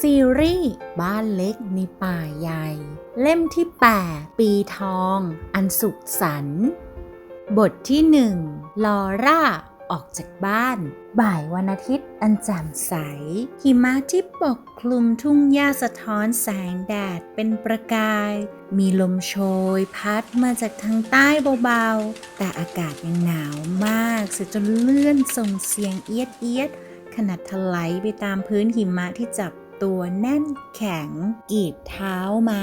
ซีรีส์บ้านเล็กในป่าใหญ่ เล่มที่ 8 ปีทอง อันสุขสันต์บทที่หนึ่งลอร่า ออกจากบ้าน บ่ายวันอาทิตย์อันแจ่มใส หิมะที่ปกคลุมทุ่งหญ้าสะท้อนแสงแดดเป็นประกาย มีลมโชยพัดมาจากทางใต้เบาๆ แต่อากาศยังหนาวมากเสียจนเลื่อนส่งเสียงเอียดเอียดขนาดถลายไปตามพื้นหิมะที่จับ ตัวแน่นแข็ง กีบเท้าม้า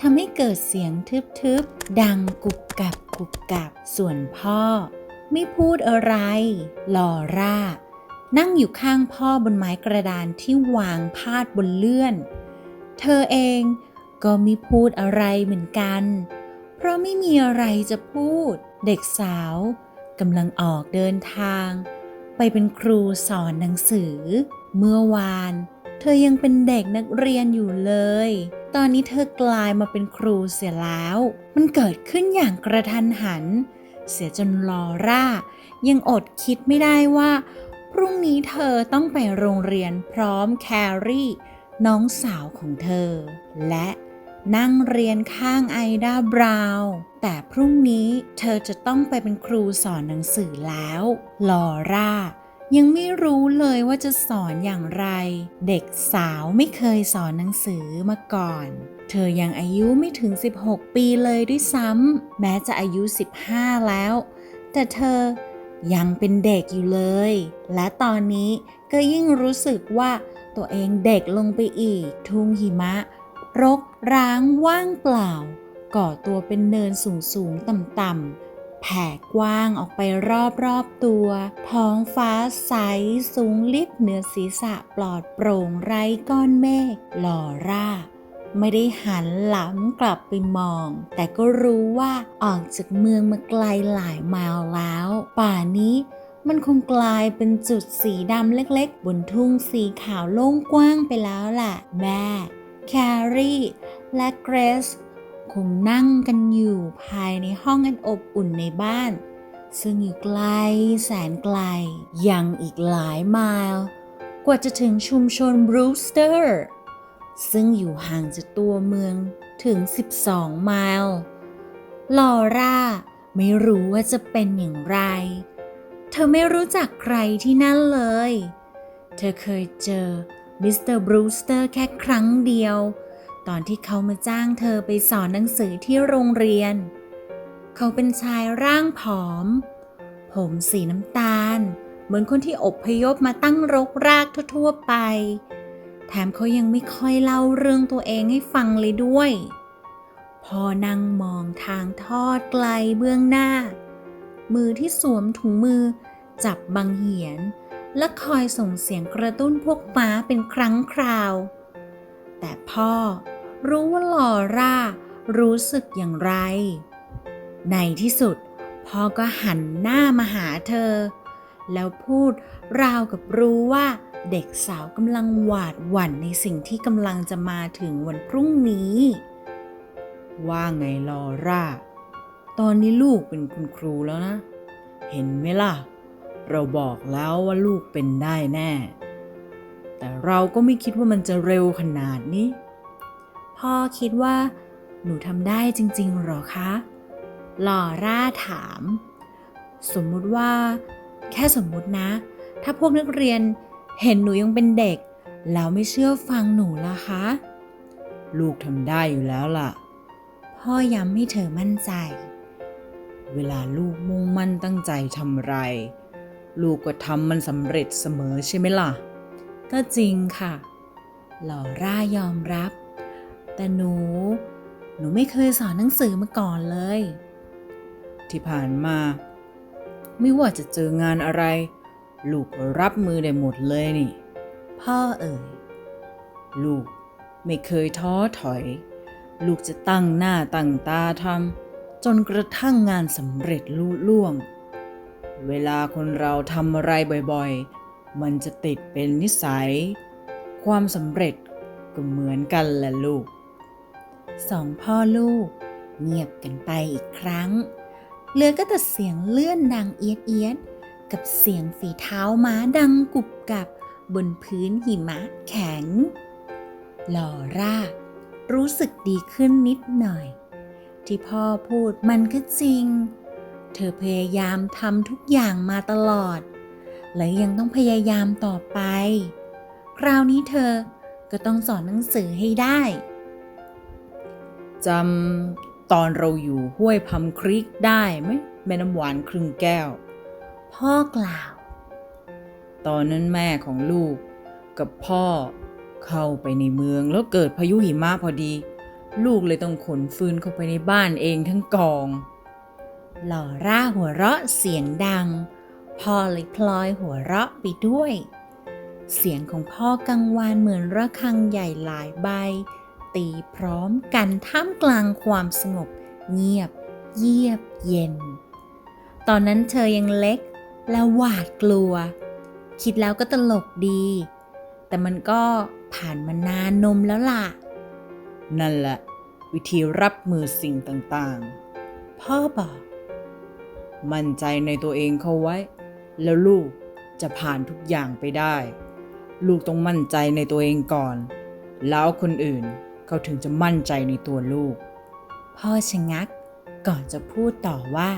ทำให้เกิดเสียงทึบๆ ดังกุบกับกุบกับ ส่วนพ่อ ไม่พูดอะไรลอร่า นั่งอยู่ข้างพ่อบนไม้กระดานที่วางพาดบนเลื่อน เธอเองก็ไม่พูดอะไรเหมือนกัน เพราะไม่มีอะไรจะพูด เด็กสาวกำลังออกเดินทาง ไปเป็นครูสอนหนังสือ เมื่อวาน เธอยังเป็นเด็กนักเรียนอยู่เลย ตอนนี้เธอกลายมาเป็นครูเสียแล้ว มันเกิดขึ้นอย่างกระทันหัน เสียจนลอร่า ยังอดคิดไม่ได้ว่า พรุ่งนี้เธอต้องไปโรงเรียนพร้อมแครี่ น้องสาวของเธอ และนั่งเรียนข้างไอดาบราว์แต่พรุ่งนี้เธอจะต้องไปเป็นครูสอนหนังสือแล้ว ลอร่า ยังไม่รู้เลยว่าจะสอนอย่างไร เด็กสาวไม่เคยสอนหนังสือมาก่อน เธอยังอายุไม่ถึง 16 ปีเลยด้วยซ้ำแม้จะอายุ 15 แล้ว แต่เธอยังเป็นเด็กอยู่เลย และตอนนี้ก็ยิ่งรู้สึกว่าตัวเองเด็กลงไปอีก ทุ่งหิมะ รกร้างว่างเปล่า ก่อตัวเป็นเนินสูงสูงต่ำต่ำๆ แผ่กว้างออกไปรอบๆตัว ท้องฟ้าใสสูงลิบเหนือศีรษะปลอดโปร่งไร้ก้อนเมฆหล่อร่าไม่ได้หันหลังกลับไปมอง แต่ก็รู้ว่าออกจากเมืองมาไกลหลายไมล์แล้ว ป่านี้มันคงกลายเป็นจุดสีดำเล็กๆ บนทุ่งสีขาวโล่งกว้างไปแล้วแหละแม่ แครี่ และเกรซ คงนั่งกันอยู่ภายในห้องอันอบอุ่นในบ้าน ซึ่งอยู่ไกลแสนไกล ยังอีกหลายไมล์กว่าจะถึงชุมชนบรูสเตอร์ ซึ่งอยู่ห่างจากตัวเมืองถึง 12 ไมล์ลอร่าไม่รู้ว่าจะเป็นอย่างไร เธอไม่รู้จักใครที่นั่นเลย เธอเคยเจอมิสเตอร์บรูสเตอร์แค่ครั้งเดียว ตอนที่เขามาจ้างเธอไปสอนหนังสือที่โรงเรียน เขาเป็นชายร่างผอม ผมสีน้ำตาล เหมือนคนที่อบพยพมาตั้งรกรากทั่วๆไป แถมเขายังไม่ค่อยเล่าเรื่องตัวเองให้ฟังเลยด้วย พอนั่งมองทางทอดไกลเบื้องหน้า มือที่สวมถุงมือจับบังเหียน และคอยส่งเสียงกระตุ้นพวกม้าเป็นครั้งคราว แต่พ่อรู้ว่าลอร่ารู้สึกอย่างไร ในที่สุด พ่อก็หันหน้ามาหาเธอ แล้วพูดราวกับรู้ว่าเด็กสาวกำลังหวาดหวั่นในสิ่งที่กำลังจะมาถึงวันพรุ่งนี้ ว่าไงลอร่า ตอนนี้ลูกเป็นคุณครูแล้วนะ เห็นไหมล่ะ เราบอกแล้วว่าลูกเป็นได้แน่ แต่เราก็ไม่คิดว่ามันจะเร็วขนาดนี้ พ่อคิดว่า หนูทำได้จริง ๆ หรอคะ ลอร่าถาม สมมุติว่า แค่สมมุตินะ ถ้าพวกนักเรียนเห็นหนูยังเป็นเด็ก แล้วไม่เชื่อฟังหนูล่ะคะ ลูกทำได้อยู่แล้วล่ะ พ่อย้ำให้เธอมั่นใจ เวลาลูกมุ่งมั่นตั้งใจทำไร ลูกก็ทำมันสำเร็จเสมอใช่ไหมล่ะ ก็จริงค่ะลอร่ายอมรับ แต่หนู หนูไม่เคยสอนหนังสือมาก่อนเลย ที่ผ่านมา ไม่ว่าจะเจองานอะไร ลูกก็รับมือได้หมดเลยนี่ พ่อเอ่ย ลูกไม่เคยท้อถอย ลูกจะตั้งหน้าตั้งตาทำจนกระทั่งงานสำเร็จลุล่วง เวลาคนเราทำอะไรบ่อยๆ มันจะติดเป็นนิสัย ความสำเร็จก็เหมือนกันแหละลูก สองพ่อลูก เงียบกันไปอีกครั้ง เหลือก็แต่เสียงเลื่อนดังเอียดเอียดกับเสียงฝีเท้าม้าดังกุบกับบนพื้นหิมะแข็ง ลอร่า รู้สึกดีขึ้นนิดหน่อย ที่พ่อพูดมันก็จริง เธอพยายามทำทุกอย่างมาตลอด และยังต้องพยายามต่อไป คราวนี้เธอก็ต้องสอนหนังสือให้ได้จำตอนเราอยู่ห้วยพัมครีกได้ไหมแม่น้ำหวานครึ่งแก้ว พ่อกล่าว ตอนนั้นแม่ของลูกกับพ่อเข้าไปในเมืองแล้วเกิดพายุหิมะพอดี ลูกเลยต้องขนฟืนเข้าไปในบ้านเองทั้งกองลอร่าหัวเราะเสียงดัง พ่อเลยพลอยหัวเราะไปด้วย เสียงของพ่อกังวานเหมือนระฆังใหญ่หลายใบ ตีพร้อมกันท่ามกลางความสงบ เงียบ เยียบเย็น ตอนนั้นเธอยังเล็กและหวาดกลัว คิดแล้วก็ตลกดี แต่มันก็ผ่านมานานนมแล้วล่ะ นั่นแหละ วิธีรับมือสิ่งต่างๆ พ่อบอก มั่นใจในตัวเองเข้าไว้ แล้วลูกจะผ่านทุกอย่างไปได้ ลูกต้องมั่นใจในตัวเองก่อน แล้วคนอื่นเขาถึงจะมั่นใจในตัวลูก พ่อชะงักก่อนจะพูดต่อว่า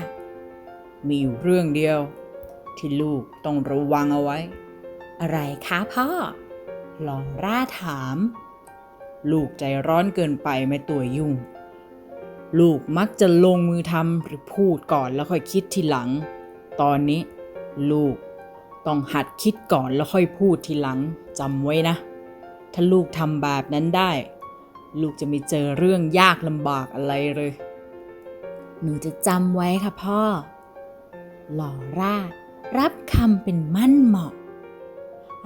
มีอยู่เรื่องเดียว ที่ลูกต้องระวังเอาไว้ อะไรคะพ่อ ลอร่าถาม ลูกใจร้อนเกินไปไหมตัวยุ่ง ลูกมักจะลงมือทำหรือพูดก่อนแล้วค่อยคิดทีหลัง ตอนนี้ ลูก ต้องหัดคิดก่อนแล้วค่อยพูดทีหลังจำไว้นะ ถ้าลูกทำแบบนั้นได้ ลูกจะไม่เจอเรื่องยากลำบากอะไรเลย หนูจะจำไว้ค่ะพ่อลอร่า รับคำเป็นมั่นเหมาะ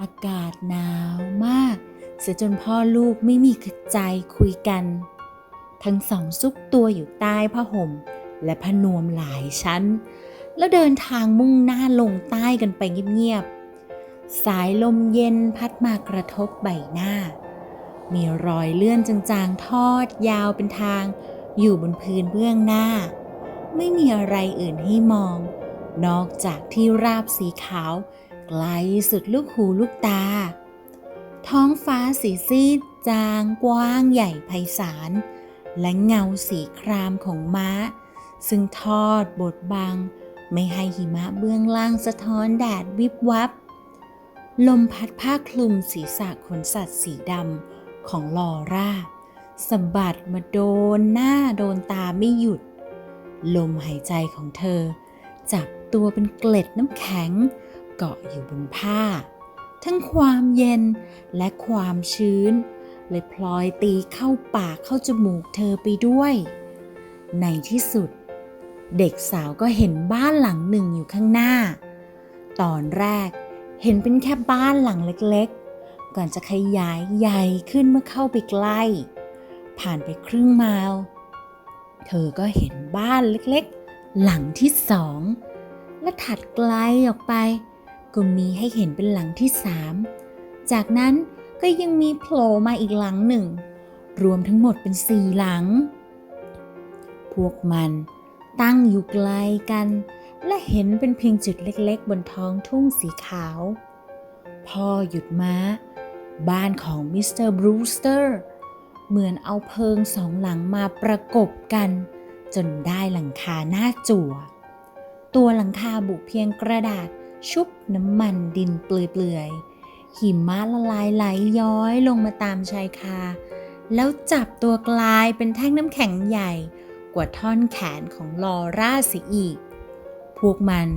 อากาศหนาวมาก เสียจนพ่อลูกไม่มีกระใจคุยกัน ทั้งสองซุกตัวอยู่ใต้ผ้าห่มและผ้านวมหลายชั้น แล้วเดินทางมุ่งหน้าลงใต้กันไปเงียบๆ สายลมเย็นพัดมากระทบใบหน้า มีรอยเลื่อนจางๆ ทอดยาวเป็นทาง อยู่บนพื้นเบื้องหน้า ไม่มีอะไรอื่นให้มอง นอกจากที่ราบสีขาว ไกลสุดลูกหูลูกตา ท้องฟ้าสีซีดจางกว้างใหญ่ไพศาลและเงาสีครามของม้า ซึ่งทอดบดบัง ไม่ให้หิมะเบื้องล่างสะท้อนแดดวิบวับ ลมพัดผ้าคลุมศีรษะขนสัตว์สีดำของลอร่าสะบัดมาโดนหน้าโดนตาไม่หยุด ลมหายใจของเธอ จับตัวเป็นเกล็ดน้ำแข็ง เกาะอยู่บนผ้า ทั้งความเย็นและความชื้น เลยพลอยตีเข้าปากเข้าจมูกเธอไปด้วย ในที่สุด เด็กสาวก็เห็นบ้านหลังหนึ่งอยู่ข้างหน้า ตอนแรกเห็นเป็นแค่บ้านหลังเล็กๆ ก่อนจะขยายใหญ่ขึ้นเมื่อเข้าไปใกล้ ผ่านไปครึ่งไมล์เธอก็เห็นบ้านเล็กๆ หลังที่สอง และถัดไกลออกไป ก็มีให้เห็นเป็นหลังที่สาม จากนั้นก็ยังมีโผล่มาอีกหลังหนึ่ง รวมทั้งหมดเป็นสี่หลัง พวกมัน ตั้งอยู่ไกลกัน และเห็นเป็นเพียงจุดเล็กๆ บนท้องทุ่งสีขาว พ่อหยุดม้า บ้านของมิสเตอร์บรูสเตอร์เหมือนเอาเพิงสองหลังมาประกบกัน จนได้หลังคาหน้าจั่ว ตัวหลังคาบุเพียงกระดาษชุบน้ำมันดินเปลือยๆ หิมะละลายไหลย้อยลงมาตามชายคา แล้วจับตัวกลายเป็นแท่งน้ำแข็งใหญ่ กว่าท่อนแขนของลอร่าเสียอีก พวกมัน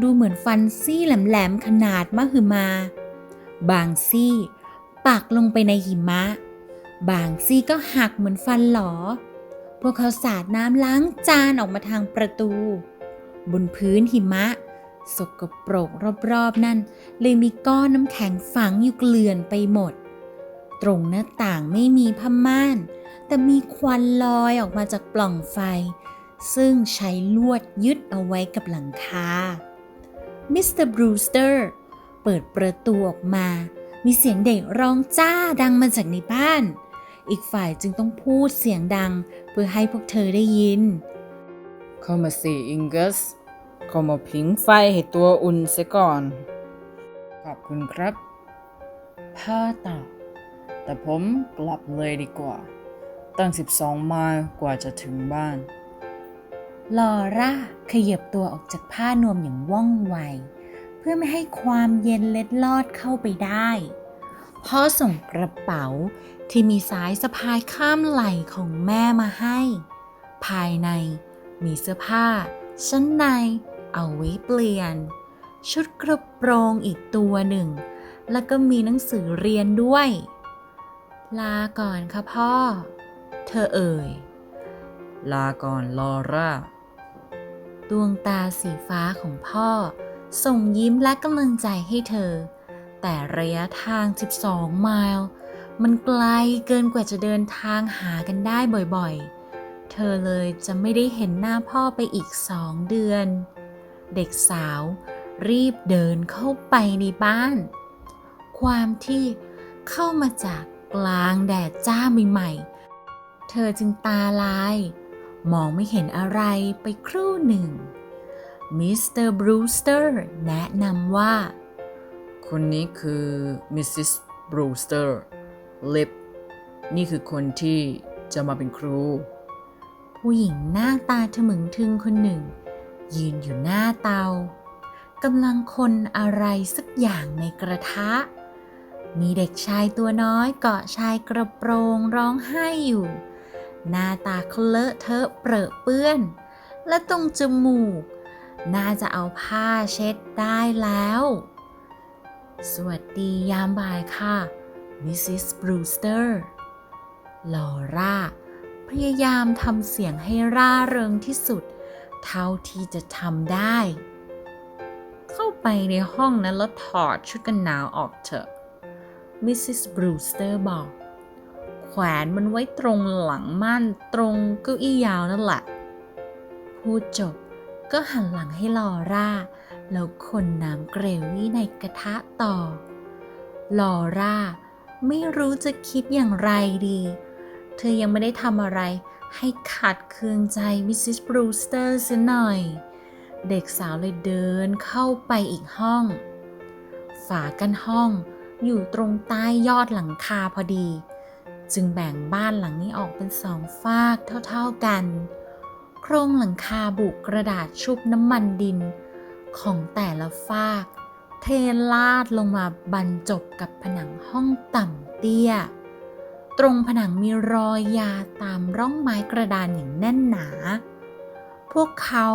ดูเหมือนฟันซี่แหลมๆขนาดมหึมา บางซี่ปักลงไปในหิมะ บางซี่ก็หักเหมือนฟันหลอ พวกเขาสาดน้ำล้างจานออกมาทางประตู บนพื้นหิมะ สกปรกรอบๆนั่น เลยมีก้อนน้ำแข็งฝังอยู่เกลื่อนไปหมด ตรงหน้าต่างไม่มีผ้าม่าน แต่มีควันลอยออกมาจากปล่องไฟ ซึ่งใช้ลวดยึดเอาไว้กับหลังคา มิสเตอร์บรูสเตอร์ เปิดประตูออกมา มีเสียงเด็กร้องจ้าดังมาจากในบ้าน อีกฝ่ายจึงต้องพูดเสียงดังเพื่อให้พวกเธอได้ยิน เข้ามาสิอิงเกสเข้ามาผิงไฟให้ตัวอุ่นเสียก่อน ขอบคุณครับพ่อตอบแต่ผมกลับเลยดีกว่า ตั้ง 12 ไมล์กว่าจะถึงบ้าน ลอร่าขยับตัวออกจากผ้านวมอย่างว่องไว เพื่อไม่ให้ความเย็นเล็ดลอดเข้าไปได้พ่อส่งกระเป๋าที่มีสายสะพายข้ามไหล่ของแม่มาให้ ภายในมีเสื้อผ้า ชั้นในเอาไว้เปลี่ยน ชุดกระโปรงอีกตัวหนึ่ง แล้วก็มีหนังสือเรียนด้วย ลาก่อนค่ะพ่อ เธอเอ่ย ลาก่อนลอร่า ดวงตาสีฟ้าของพ่อ ส่งยิ้มและกำลังใจให้เธอ แต่ระยะทาง 12 ไมล์ มันไกลเกินกว่าจะเดินทางหากันได้บ่อยๆ เธอเลยจะไม่ได้เห็นหน้าพ่อไปอีกสองเดือน เด็กสาวรีบเดินเข้าไปในบ้าน ความที่เข้ามาจากกลางแดดจ้าใหม่ๆ เธอจึงตาลาย มองไม่เห็นอะไรไปครู่หนึ่ง มิสเตอร์บรูสเตอร์แนะนำว่า คนนี้คือมิสซิสบรูสเตอร์ลิปนี่คือคนที่จะมาเป็นครู ผู้หญิงหน้าตาถมึงทึงคนหนึ่ง ยืนอยู่หน้าเตากำลังคนอะไรสักอย่างในกระทะ มีเด็กชายตัวน้อยเกาะชายกระโปรงร้องไห้อยู่ หน้าตาเขาเลอะเทอะเปรอะเปื้อน และตรงจมูก น่าจะเอาผ้าเช็ดได้แล้ว สวัสดียามบ่ายค่ะ มิสซิสบรูสเตอร์ ลอร่า พยายามทำเสียงให้ร่าเริงที่สุด เท่าที่จะทำได้ เข้าไปในห้องนั้นแล้วถอดชุดกันหนาวออกเถอะ มิสซิสบรูสเตอร์บอก วนมันไว้ตรงหลังม่านตรงเก้าอี้ยาวนั่นแหละ พูดจบก็หันหลังให้ลอร่า แล้วคนน้ำเกรวี่ในกระทะต่อ ลอร่าไม่รู้จะคิดอย่างไรดี เธอยังไม่ได้ทำอะไรให้ขัดเคืองใจมิสซิสบรูสเตอร์เสียหน่อย เด็กสาวเลยเดินเข้าไปอีกห้อง ฝากันห้องอยู่ตรงใต้ยอดหลังคาพอดี จึงแบ่งบ้านหลังนี้ออกเป็นสองฝากเท่าๆกัน โครงหลังคาบุกกระดาษชุบน้ำมันดิน ของแต่ละฝาก เทลาดลงมาบรรจบกับผนังห้องต่ำเตี้ย ตรงผนังมีรอยยาตามร่องไม้กระดานอย่างแน่นหนา พวกเขา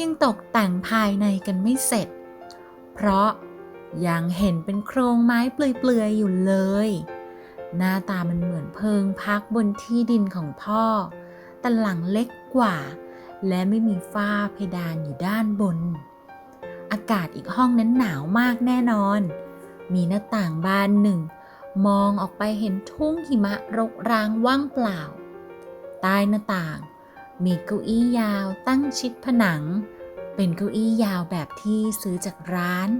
ยังตกแต่งภายในกันไม่เสร็จ เพราะยังเห็นเป็นโครงไม้เปลือยๆอยู่เลย หน้าตามันเหมือนเพิงพักบนที่ดินของพ่อ แต่หลังเล็กกว่า และไม่มีฝ้าเพดานอยู่ด้านบน อากาศอีกห้องนั้นหนาวมากแน่นอน มีหน้าต่างบานหนึ่ง มองออกไปเห็นทุ่งหิมะรกร้างว่างเปล่า ใต้หน้าต่าง มีเก้าอี้ยาวตั้งชิดผนัง เป็นเก้าอี้ยาวแบบที่ซื้อจากร้าน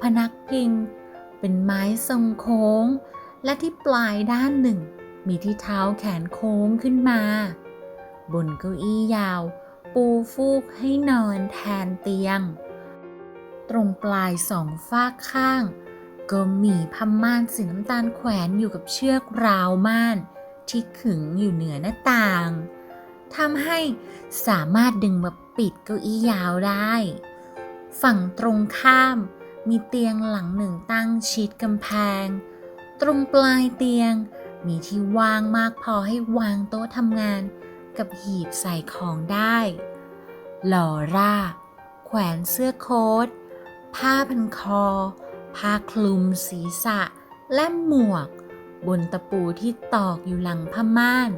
พนักพิง เป็นไม้ทรงโค้ง และที่ปลายด้านหนึ่ง มีที่เท้าแขนโค้งขึ้นมา บนเก้าอี้ยาว ปูฟูกให้นอนแทนเตียง ตรงปลายสองฝากข้าง ก็มีผ้าม่านสีน้ำตาลแขวนอยู่กับเชือกราวม่าน ที่ขึงอยู่เหนือหน้าต่างทำให้สามารถดึงมาปิดเก้าอี้ยาวได้ ฝั่งตรงข้ามมีเตียงหลังหนึ่งตั้งชิดกำแพง ตรงปลายเตียง มีที่ว่างมากพอให้วางโต๊ะทำงาน กับหีบใส่ของได้ ลอร่า แขวนเสื้อโค้ท ผ้าพันคอ ผ้าคลุมศีรษะ และหมวก บนตะปูที่ตอกอยู่หลังผ้าม่าน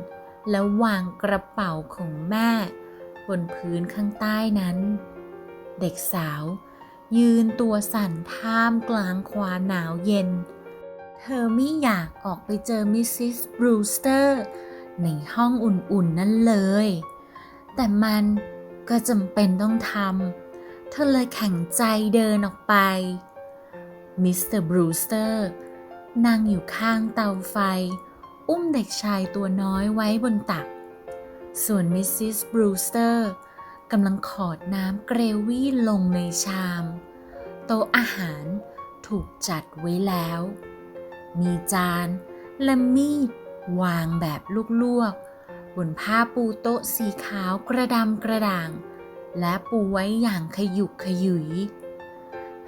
แล้ววางกระเป๋าของแม่ บนพื้นข้างใต้นั้น เด็กสาวยืนตัวสั่นท่ามกลางความหนาวเย็น เธอไม่อยากออกไปเจอมิสซิสบรูสเตอร์ในห้องอุ่นๆนั่นเลย แต่มันก็จำเป็นต้องทำ เธอเลยแข็งใจเดินออกไป มิสเตอร์บรูสเตอร์นั่งอยู่ข้างเตาไฟ อุ้มเด็กชายตัวน้อยไว้บนตัก ส่วนมิสซิสบรูสเตอร์กำลังขอดน้ำเกรวี่ลงในชาม โต๊ะอาหารถูกจัดไว้แล้ว มีจาน และมีด วางแบบลวกๆ บนผ้าปูโต๊ะสีขาวกระดำกระด่าง และปูไว้อย่างขยุกขยุย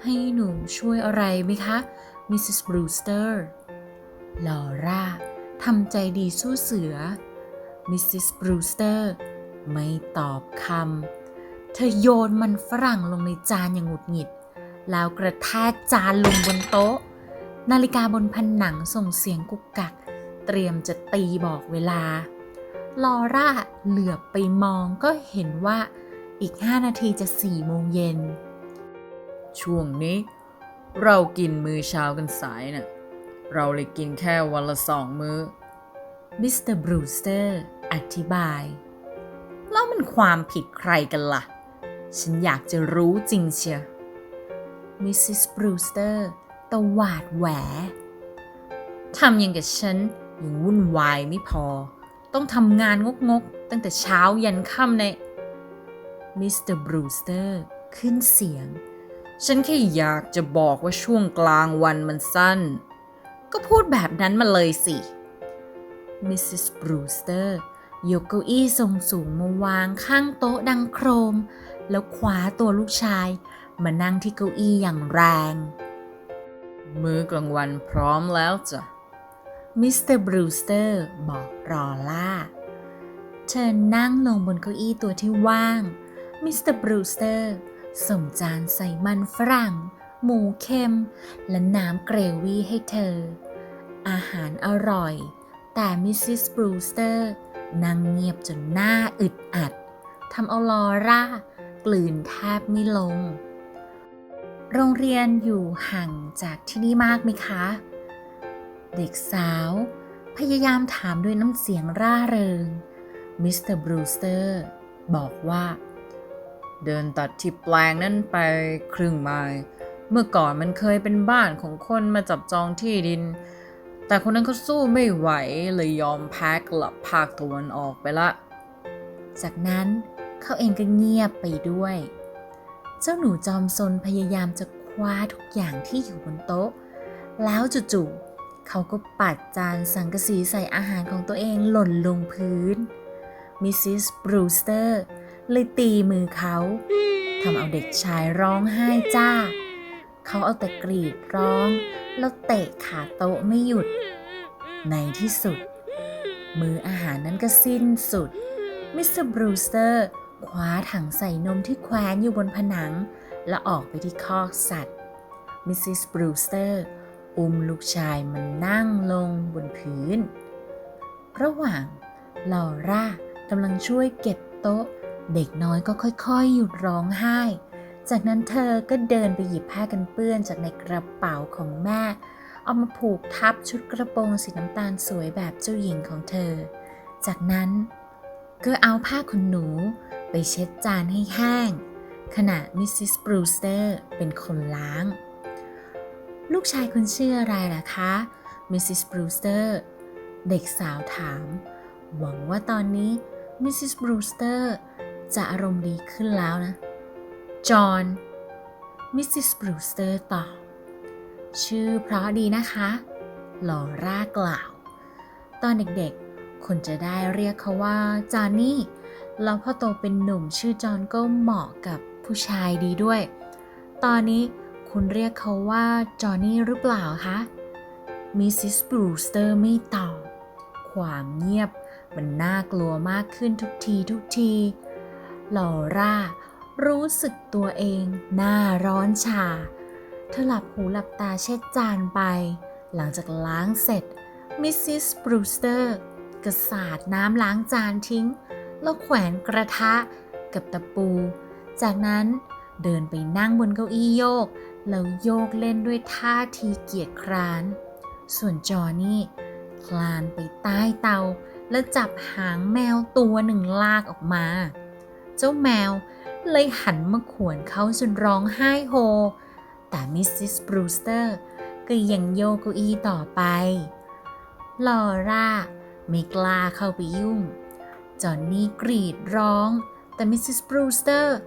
ให้หนูช่วยอะไรไหมคะมิสซิสบรูสเตอร์ลอร่าทำใจดีสู้เสือ มิสซิสบรูสเตอร์ไม่ตอบคำ เธอโยนมันฝรั่งลงในจานอย่างหงุดหงิด แล้วกระแทกจานลงบนโต๊ะ นาฬิกาบนผนังส่งเสียงกุกกัก เตรียมจะตีบอกเวลา ลอร่าเหลือบไปมองก็เห็นว่าอีกห้านาทีจะสี่โมงเย็น ช่วงนี้ เรากินมื้อเช้ากันสายน่ะ เราเลยกินแค่วันละสองมื้อ มิสเตอร์บรูสเตอร์อธิบาย แล้วมันความผิดใครกันละ่ะ ฉันอยากจะรู้จริงเชียมิสซิสบรูสเตอร์ ตวาดแหวทำยังกับฉันยังวุ่นวายไม่พอ ต้องทำงานงกๆ ตั้งแต่เช้ายันค่ำในมิสเตอร์บรูสเตอร์ขึ้นเสียง ฉันแค่อยากจะบอกว่าช่วงกลางวันมันสั้น ก็พูดแบบนั้นมาเลยสิมิสซิสบรูสเตอร์ยกเก้าอี้ทรงสูงมาวางข้างโต๊ะดังโครม แล้วคว้าตัวลูกชาย มานั่งที่เก้าอี้อย่างแรง มื้อกลางวันพร้อมแล้วจ้ะ มิสเตอร์บรูสเตอร์บอกรอล่า เชิญนั่งลงบนเก้าอี้ตัวที่ว่าง มิสเตอร์บรูสเตอร์ส่งจานใส่มันฝรั่ง หมูเค็ม และน้ำเกรวี่ให้เธอ อาหารอร่อย แต่มิสซิสบรูสเตอร์นั่งเงียบจนหน้าอึดอัดทำเอาลอร่ากลืนแทบไม่ลง โรงเรียนอยู่ห่างจากที่นี่มากไหมคะ เด็กสาว พยายามถามด้วยน้ำเสียงร่าเริง มิสเตอร์บรูสเตอร์บอกว่า เดินตัดที่แปลงนั้นไปครึ่งไมล์เมื่อก่อนมันเคยเป็นบ้านของคนมาจับจองที่ดิน แต่คนนั้นเขาสู้ไม่ไหวเลยยอมแพ้กลับภาคตะวันออกไปละ จากนั้นเขาเองก็เงียบไปด้วย เจ้าหนูจอมซนพยายามจะคว้าทุกอย่างที่อยู่บนโต๊ะ แล้วจู่ๆเขาก็ปัดจานสังกะสีใส่อาหารของตัวเองหล่นลงพื้น มิสซิสบรูสเตอร์เลยตีมือเขาทำเอาเด็กชายร้องไห้จ้า เขาเอาแต่กรีดร้อง แล้วเตะขาโต๊ะไม่หยุด ในที่สุด มืออาหารนั้นก็สิ้นสุดมิสเตอร์บรูสเตอร์ คว้าถังใส่นมที่แขวนอยู่บนผนัง และออกไปที่คอกสัตว์ มิสซิสบรูสเตอร์ อุ้มลูกชายมันนั่งลงบนพื้น ระหว่างลอร่ากำลังช่วยเก็บโต๊ะ เด็กน้อยก็ค่อยๆ หยุดร้องไห้ จากนั้นเธอก็เดินไปหยิบผ้ากันเปื้อนจากในกระเป๋าของแม่ เอามาผูกทับชุดกระโปรงสีน้ำตาลสวยแบบเจ้าหญิงของเธอ จากนั้นก็เอาผ้าขนหนู ไปเช็ดจานให้แห้ง ขณะมิสซิสบรูสเตอร์เป็นคนล้าง ลูกชายคุณชื่ออะไรล่ะคะมิสซิสบรูสเตอร์เด็กสาวถาม หวังว่าตอนนี้มิสซิสบรูสเตอร์จะอารมณ์ดีขึ้นแล้วนะ จอห์น มิสซิสบรูสเตอร์ตอบ ชื่อเพราะดีนะคะลอร่ากล่าว ตอนเด็กๆ คนจะได้เรียกเขาว่าจอห์นนี่ แล้วพอโตเป็นหนุ่มชื่อจอห์นก็เหมาะกับผู้ชายดีด้วย ตอนนี้คุณเรียกเขาว่าจอห์นนี่หรือเปล่าคะมิสซิสบรูสเตอร์ไม่ตอบความเงียบมันน่ากลัวมากขึ้นทุกทีทุกทีลอร่ารู้สึกตัวเองหน้าร้อนชา เธอหลับหูหลับตาเช็ดจานไป หลังจากล้างเสร็จมิสซิสบรูสเตอร์ก็สาดน้ำล้างจานทิ้ง แล้วแขวนกระทะกับตะปู จากนั้นเดินไปนั่งบนเก้าอี้โยก แล้วโยกเล่นด้วยท่าทีเกียจคร้าน ส่วนจอนี่คลานไปใต้เตา แล้วจับหางแมวตัวหนึ่งลากออกมา เจ้าแมวเลยหันมาขวนเขาจนร้องไห้โฮ แต่มิสซิสบรูสเตอร์ก็ยังโยกเก้าอี้ต่อไป ลอร่าไม่กล้าเข้าไปยุ่ง จอนนี่กรีดร้อง แต่มิสซิสบรูสเตอร์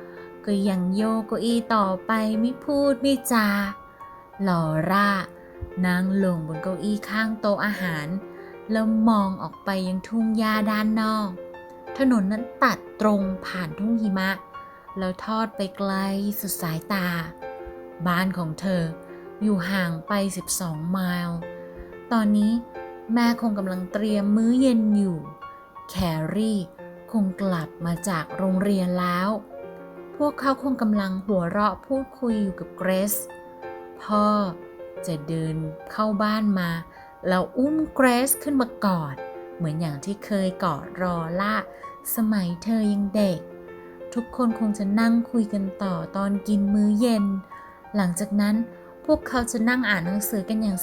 ก็ยังโยกเก้าอี้ต่อไปไม่พูดไม่จาลอร่านั่งลงบนเก้าอี้ข้างโต๊ะอาหาร แล้วมองออกไปยังทุ่งหญ้าด้านนอก ถนนนั้นตัดตรงผ่านทุ่งหิมะ แล้วทอดไปไกลสุดสายตา บ้านของเธออยู่ห่างไป 12 ไมล์ ตอนนี้แม่คงกำลังเตรียมมื้อเย็นอยู่ แครี่คงกลับมาจากโรงเรียนแล้ว พวกเขาคงกำลังหัวเราะพูดคุยอยู่กับเกรซพ่อจะเดินเข้าบ้านมา แล้วอุ้มเกรซขึ้นมากอด เหมือนอย่างที่เคยกอดรอล่าสมัยเธอยังเด็ก ทุกคนคงจะนั่งคุยกันต่อตอนกินมื้อเย็น หลังจากนั้นพวกเขาจะนั่งอ่านหนังสือกันอย่าง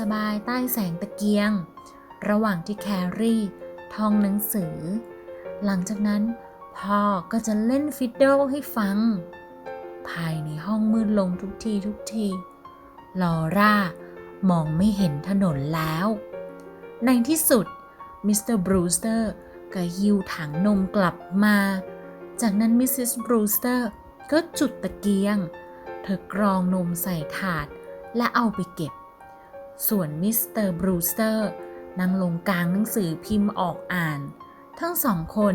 สบายๆใต้แสงตะเกียง ระหว่างที่แครี่ ท่องหนังสือ หลังจากนั้นพ่อก็จะเล่นฟิดเดิลให้ฟัง ภายในห้องมืดลงทุกทีทุกทีลอร่ามองไม่เห็นถนนแล้ว ในที่สุดมิสเตอร์บรูสเตอร์ก็หิ้วถังนมกลับมา จากนั้นมิสซิสบรูสเตอร์ก็จุดตะเกียง เธอกรองนมใส่ถาดและเอาไปเก็บ ส่วนมิสเตอร์บรูสเตอร์ นั่งลงกลางหนังสือพิมพ์ออกอ่าน ทั้งสองคน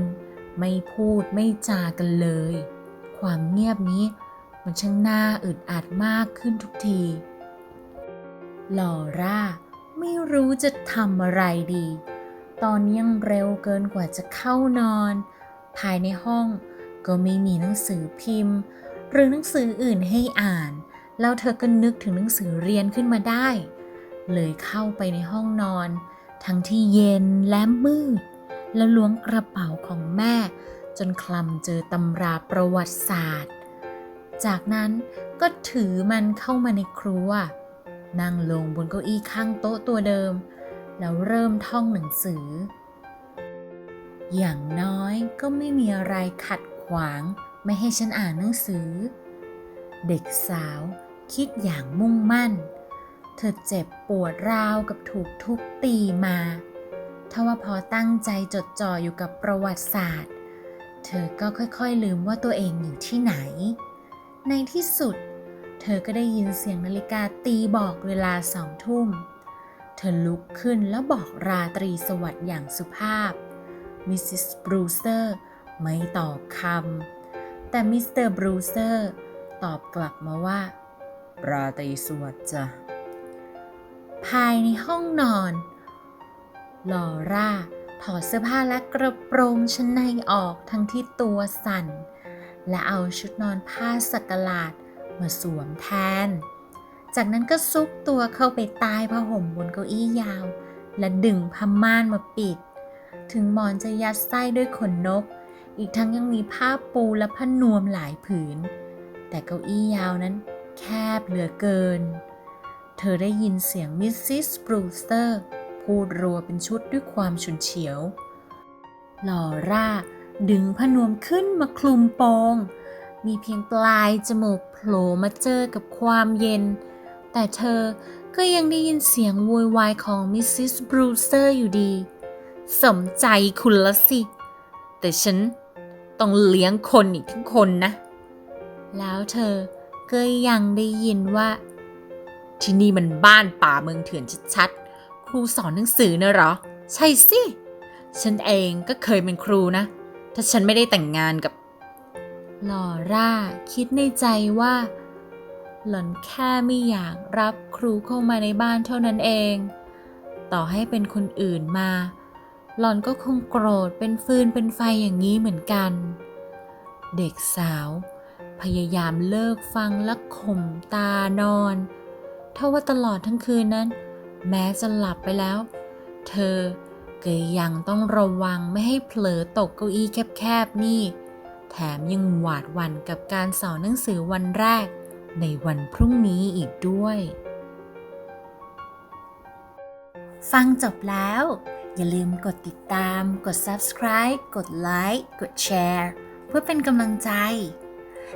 ไม่พูดไม่จากันเลย ความเงียบนี้มันช่างน่าอึดอัดมากขึ้นทุกที ลอร่าไม่รู้จะทำอะไรดี ตอนนี้ยังเร็วเกินกว่าจะเข้านอน ภายในห้องก็ไม่มีหนังสือพิมพ์ หรือหนังสืออื่นให้อ่าน แล้วเธอก็นึกถึงหนังสือเรียนขึ้นมาได้ เลยเข้าไปในห้องนอน ทั้งที่เย็นและมืด แล้วล้วงกระเป๋าของแม่ จนคลำเจอตำราประวัติศาสตร์ จากนั้นก็ถือมันเข้ามาในครัว นั่งลงบนเก้าอี้ข้างโต๊ะตัวเดิม แล้วเริ่มท่องหนังสือ อย่างน้อยก็ไม่มีอะไรขัดขวางไม่ให้ฉันอ่านหนังสือ เด็กสาวคิดอย่างมุ่งมั่น เธอเจ็บปวดราวกับถูกทุบตีมาทว่าพอตั้งใจจดจ่ออยู่กับประวัติศาสตร์ เธอก็ค่อยๆลืมว่าตัวเองอยู่ที่ไหน ในที่สุด เธอก็ได้ยินเสียงนาฬิกาตีบอกเวลาสองทุ่ม เธอลุกขึ้นแล้วบอกราตรีสวัสดิ์อย่างสุภาพ มิสซิสบรูเซอร์ไม่ตอบคำ แต่มิสเตอร์บรูเซอร์ตอบกลับมาว่า ราตรีสวัสดิ์จ้ะ ภายในห้องนอน ลอร่าถอดเสื้อผ้าและกระโปรงชั้นในออกทั้งที่ตัวสั่น และเอาชุดนอนผ้าสักหลาดมาสวมแทน จากนั้นก็ซุกตัวเข้าไปใต้ผ้าห่มบนเก้าอี้ยาว และดึงผ้าม่านมาปิด ถึงหมอนจะยัดไส้ด้วยขนนก อีกทั้งยังมีผ้าปูและผ้านวมหลายผืน แต่เก้าอี้ยาวนั้นแคบเหลือเกิน เธอได้ยินเสียงมิสซิสบรูสเตอร์พูดรัวเป็นชุดด้วยความฉุนเฉียว ลอร่าดึงผ้านวมขึ้นมาคลุมโปง มีเพียงปลายจมูกโผล่มาเจอกับความเย็น แต่เธอก็ยังได้ยินเสียงโวยวายของมิสซิสบรูเซอร์อยู่ดี สมใจคุณละสิ แต่ฉันต้องเลี้ยงคนอีกทั้งคนนะ แล้วเธอก็ยังได้ยินว่า ที่นี่มันบ้านป่าเมืองเถื่อนชัดๆ ครูสอนหนังสือนะเหรอ ใช่สิ ฉันเองก็เคยเป็นครูนะ ถ้าฉันไม่ได้แต่งงานกับ ลอร่าคิดในใจว่า หล่อนแค่ไม่อยากรับครูเข้ามาในบ้านเท่านั้นเอง ต่อให้เป็นคนอื่นมา หล่อนก็คงโกรธเป็นฟืนเป็นไฟอย่างนี้เหมือนกัน เด็กสาว พยายามเลิกฟังและข่มตานอน ทว่าตลอดทั้งคืนนั้น แม้จะหลับไปแล้ว เธอก็ยังต้องระวังไม่ให้เผลอตกเก้าอี้แคบๆนี่ แถมยังหวาดหวั่นกับการสอนหนังสือวันแรกในวันพรุ่งนี้อีกด้วย ฟังจบแล้ว อย่าลืมกดติดตาม กด subscribe กดไลค์กดแชร์เพื่อเป็นกำลังใจ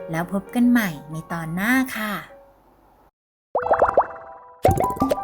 แล้วพบกันใหม่ในตอนหน้าค่ะ you